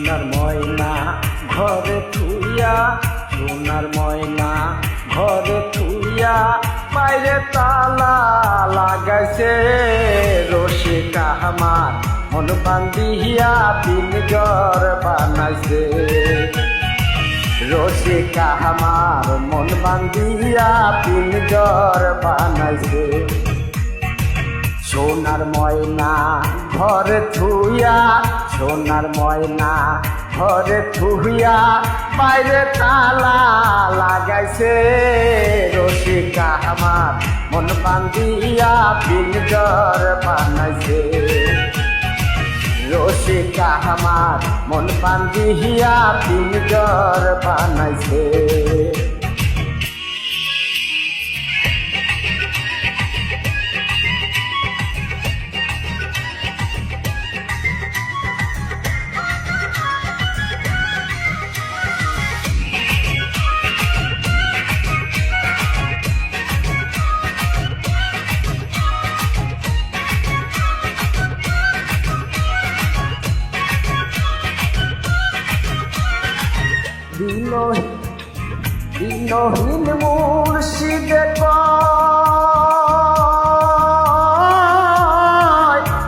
সোনার ময়না ঘরে থুইয়া, সোনার ময়না ঘরে থুইয়া, বাইরে তালা লাগাইছে রসিকা আমার। মন বান্ধিয়া পিনজর বানাইছে। রসিকা আমার মন বান্ধিয়া পিনজর বানাইছে। সোনার ময়না ঘরে থুইয়া সোনার ময়না ঘরে থুইয়া বাইরে তালা লাগাইছে। রসিকা আমার মন বান্ধিয়া পিনজর বানাইছে। রসিকা আমার মন বান্ধিয়া পিনজর বানাইছে। দিনহীন দিনহীন মুর্শিদে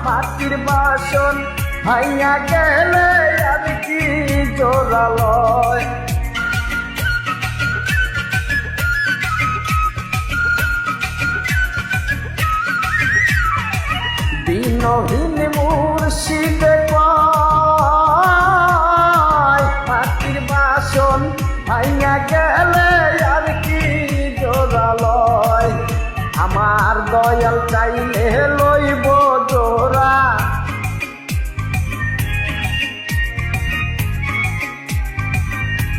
মাটির বাসন ভাইয়া গেলে আর কি জোরালয়। দিনহীন আমার দয়াল চাইলে লইব জোড়া।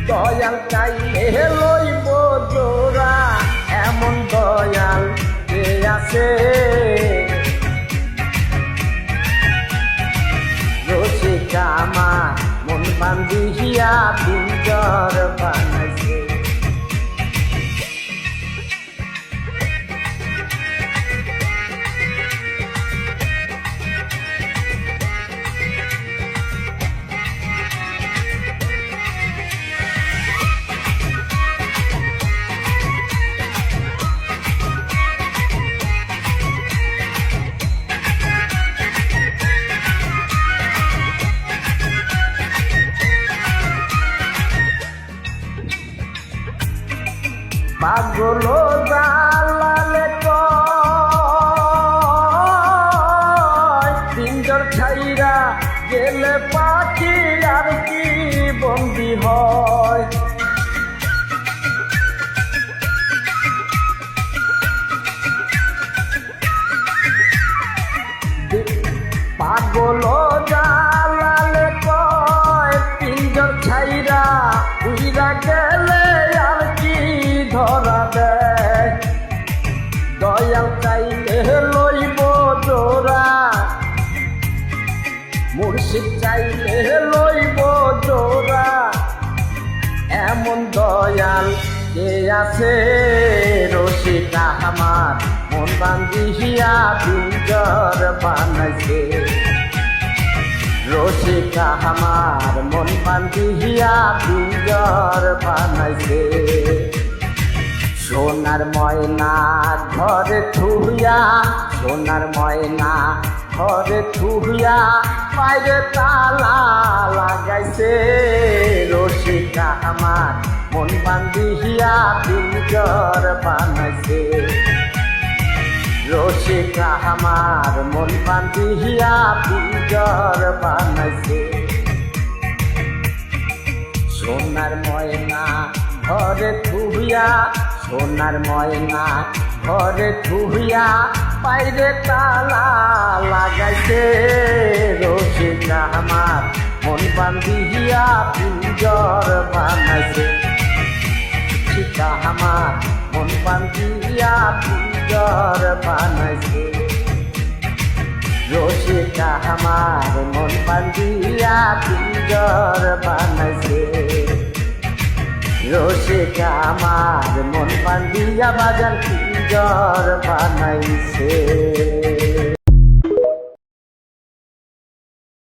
দয়াল চাইলে লইব জোড়া। এমন দয়াল কে আছে? রসিকা আমার মন বান্ধিয়া পিঞ্জর বানাইছে পাগল জালালে পিঞ্জর ছাইরা গেলে পাখি আর কি বন্দি হয়। চাইলে লইব জোড়া। এমন দয়াল কে আছে? রসিকা আমার মন বান্ধিয়া পিঞ্জর বানাইছে। রসিকা আমার মন বান্ধিয়া পিঞ্জর বানাইছে। সোনার ময়না ঘরে থুইয়া, সোনার ময়না ঘরে থুইয়া বাইরে তালা লাগাইছে। রসিকা আমার মন বান্ধিয়া পিঞ্জর বানাইছে। রসিকা আমার মন বান্ধিয়া পিঞ্জর বানাইছে। সোনার ময়না ঘরে থুইয়া সোনার ময়না ঘরে থুইয়া বাইরে তালা লাগাইছে। রসিকা আমার মন বান্ধিয়া পিঞ্জর বানাইছে। রসিকা আমার মন বান্ধিয়া পিঞ্জর বানাইছে। রসিকা আমার মন বান্ধিয়া পিঞ্জর বানাইছে। রসিকা আমার মন বান্ধিয়া বাজার কি জ্বর বানাইছে?